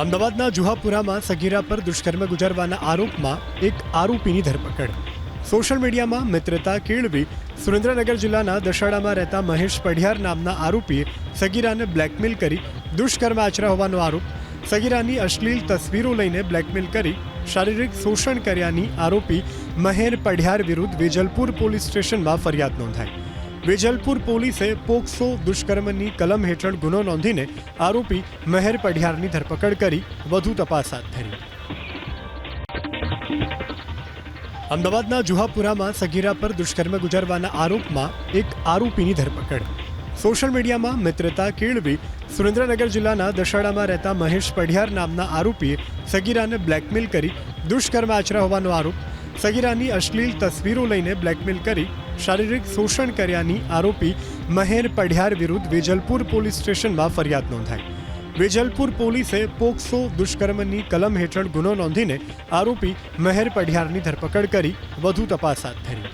અમદાવાદના જુહાપુરામાં સગીરા પર દુષ્કર્મ ગુજારવાના આરોપમાં એક આરોપીની ધરપકડ. સોશિયલ મીડિયામાં મિત્રતા કેળવી સુરેન્દ્રનગર જિલ્લાના દશાડામાં રહેતા મહેશ પઢિયાર નામના આરોપીએ સગીરાને બ્લેકમેલ કરી દુષ્કર્મ આચર્યા હોવાનો આરોપ, સગીરાની અશ્લીલ તસવીરો લઈને બ્લેકમેલ કરી શારીરિક શોષણ કર્યાની આરોપી મહેર પઢિયાર વિરુદ્ધ વેજલપુર પોલીસ સ્ટેશનમાં ફરિયાદ નોંધાઈ. વેજલપુર પોલીસે પોક્સો દુષ્કર્મની કલમ હેઠળ ગુનો નોંધીને આરોપી મહેર પઢિયારની ધરપકડ કરી, વધુ તપાસ હાથ ધરી. અમદાવાદના જુહાપુરામાં સગીરા પર દુષ્કર્મ ગુજારવાના આરોપમાં એક આરોપીની ધરપકડ. સોશિયલ મીડિયામાં મિત્રતા કેળવી સુરેન્દ્રનગર જિલ્લાના દશાડામાં રહેતા મહેશ પઢિયાર નામના આરોપીએ સગીરાને બ્લેકમેલ કરી દુષ્કર્મ આચરા હોવાનો આરોપ સગીરાની અશ્લીલ તસવીરો લઈને બ્લેકમેલ કરી શારીરિક શોષણ કર્યાની આરોપી મહેર પઢિયાર વિરુદ્ધ વેજલપુર પોલીસ સ્ટેશનમાં ફરિયાદ નોંધાઈ. વેજલપુર પોલીસે પોક્સો દુષ્કર્મની કલમ હેઠળ ગુનો નોંધીને આરોપી મહેર પઢિયારની ધરપકડ કરી વધુ તપાસ હાથ ધરી.